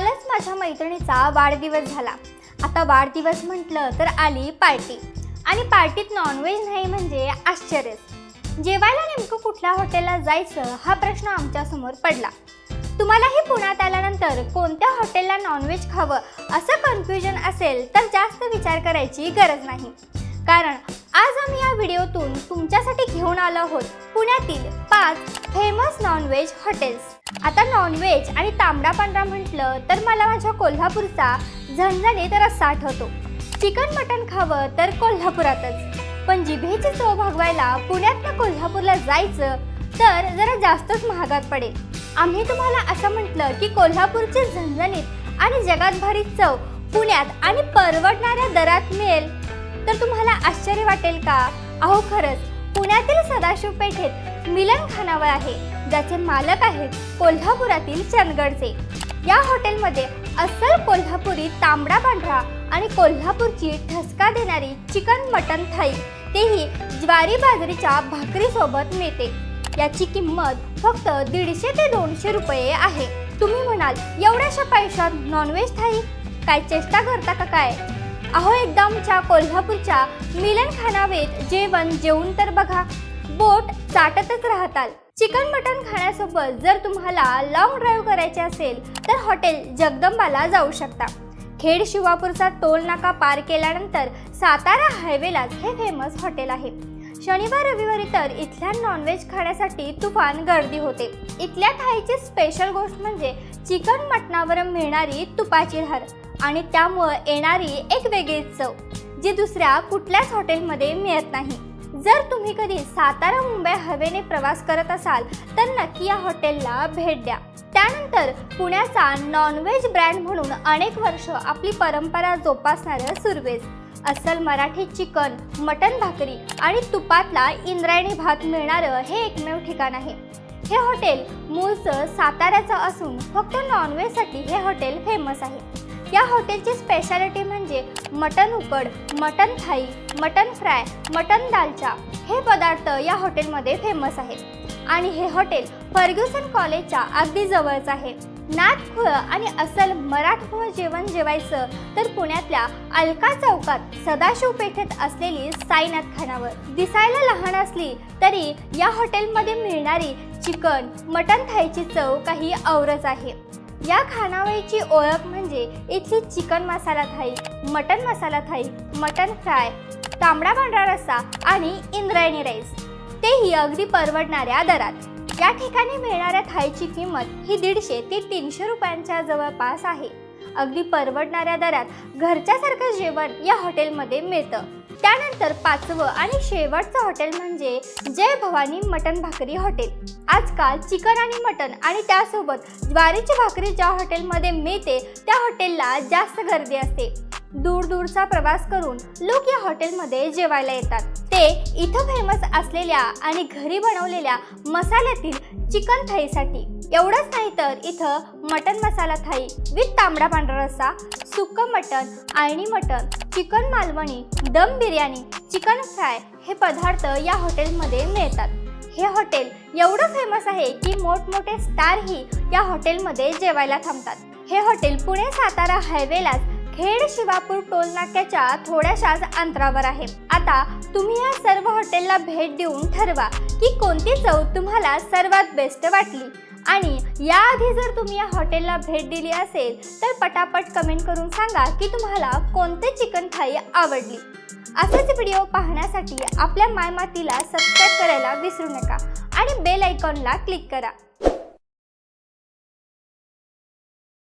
कालच माझ्या मैत्रिणीचा वाढदिवस झाला. आता वाढदिवस म्हटलं तर आली पार्टी. आणि पार्टीत नॉनव्हेज नाही म्हणजे आश्चर्यच जेवायला नेमकं कुठल्या हॉटेलला जायचं हा प्रश्न आमच्यासमोर पडला. तुम्हालाही पुण्यात आल्यानंतर कोणत्या हॉटेलला नॉनव्हेज खावं असं कन्फ्युजन असेल तर जास्त विचार करायची गरज नाही. कारण आज आम्ही या व्हिडिओतून तुमच्यासाठी घेऊन आलो आहोत पुण्यातील पाच फेमस नॉनव्हेज हॉटेल्स आता नॉनव्हेज आणि तांबडा पांढरा म्हटलं तर मला माझ्या कोल्हापूरचा झणझणीत रस्सा आठवतो. चिकन मटण खावं तर कोल्हापुरातच. पण जिभेची चव भागवायला पुण्यातनं कोल्हापूरला जायचं तर जरा जास्तच महागात पडेल. आम्ही तुम्हाला असं म्हटलं की कोल्हापूरचे झणझणीत आणि जगात भारी चव पुण्यात आणि परवडणाऱ्या दरात मिळेल. तर तुम्हाला आश्चर्य वाटेल का? अहो खरंच पुण्यातील सदाशिव पेठेत मिलन खानावळ आहे. ज्याचे मालक आहेत कोल्हापुरातील चंदगडचे. या हॉटेलमध्ये अस्सल कोल्हापुरी तांबडा पांढरा आणि कोल्हापूरची ठसका देणारी चिकन मटन थाई तेही ज्वारी बाजरीच्या भाकरीसोबत मिळते. याची किंमत फक्त दीडशे ते दोनशे रुपये आहे. तुम्ही म्हणाल एवढ्याशा पैशात नॉनव्हेज थाई काय चेष्टा करता का काय? अहो एकदमच्या कोल्हापूरच्या मिलन खानावेत जेवण जेवून तर बघा. बोट चाटतच राहताल चिकन मटन खाण्यासोबत जर तुम्हाला लॉंग ड्राईव्ह करायचे असेल तर हॉटेल जगदंबाला जाऊ शकता. खेड शिवापूरचा टोल नाका पार केल्यानंतर सातारा हायवेलाच हे फेमस हॉटेल आहे. शनिवार रविवारी तर इथल्या नॉनव्हेज खाण्यासाठी तुफान गर्दी होते. इथल्या थाईची स्पेशल गोष्ट म्हणजे चिकन मटणावर मिळणारी तुपाची धार आणि त्यामुळं येणारी एक वेगळीच चव जी दुसऱ्या कुठल्याच हॉटेलमध्ये मिळत नाही. जर तुम्ही कधी सातारा मुंबई हवेने प्रवास करत असाल तर नक्की या हॉटेलला भेट द्या. त्यानंतर पुण्याचा नॉनव्हेज ब्रँड म्हणून अनेक वर्ष आपली परंपरा जोपासणारं सुरवेज. अस्सल मराठी चिकन मटन भाकरी आणि तुपातला इंद्रायणी भात मिळणारं हे एकमेव ठिकाण आहे. हे हॉटेल मूळचं साताऱ्याचं असून फक्त नॉनव्हेजसाठी हे हॉटेल फेमस आहे. या हॉटेलची स्पेशालिटी म्हणजे मटन उकड मटन थाई मटन फ्राय मटन दालचा हे पदार्थ या हॉटेलमध्ये फेमस आहेत. आणि हे हॉटेल फर्ग्युसन कॉलेजच्या अगदी जवळच आहे. नाथखुळ आणि असल मराठमोळ जेवण जेवायचं तर पुण्यातल्या अलका चौकात सदाशिव पेठेत असलेली साईनाथ खानावर. दिसायला लहान असली तरी या हॉटेलमध्ये मिळणारी चिकन मटन थाईची चव काही औरच आहे. या खानावळीची ओळख म्हणजे इथली चिकन मसाला थाई मटन मसाला थाई मटन फ्राय तांबडा पांढरा रस्सा आणि इंद्रायणी राईस. तेही अगदी परवडणाऱ्या दरात. या ठिकाणी मिळणाऱ्या थाईची किंमत ही दीडशे ते तीनशे रुपयांच्या जवळपास आहे. अगदी परवडणाऱ्या दरात घरच्यासारखं जेवण या हॉटेलमध्ये मिळतं. त्यानंतर पाचवं आणि शेवटचं हॉटेल म्हणजे जय भवानी मटन भाकरी हॉटेल. आजकाल चिकन आणि मटन आणि त्यासोबत ज्वारीची भाकरी ज्या हॉटेलमध्ये मिळते त्या हॉटेलला जास्त गर्दी असते. दूर दूरचा प्रवास करून लोक या हॉटेलमध्ये जेवायला येतात. ते इथं फेमस असलेल्या आणि घरी बनवलेल्या मसाल्यातील चिकन थाईसाठी. एवढंच नाही तर इथं मटन मसाला थाई विथ तांबडा पांढरा रस्सा सुक्कं मटन आळणी mutton chicken Malvani dum biryani chicken fry हे पदार्थ या हॉटेलमध्ये मिळतात. हे हॉटेल एवढं फेमस आहे की मोठमोठे स्टारही या हॉटेलमध्ये जेवायला थांबतात. हे हॉटेल पुणे सातारा हायवेलाच खेड शिवापूर टोल नाक्याच्या थोड्याशाच अंतरावर आहे. आता तुम्ही या सर्व हॉटेलला भेट देऊन ठरवा की कोणती चव तुम्हाला सर्वात बेस्ट वाटली. आणि याआधी जर तुम्ही या हॉटेलला भेट दिली असेल तर पटापट कमेंट करून सांगा की तुम्हाला कोणते चिकन थाई आवडली. असेच व्हिडिओ पाहण्यासाठी आपल्या मायमातीला सबस्क्राईब करायला विसरू नका आणि बेल आयकॉनला क्लिक करा.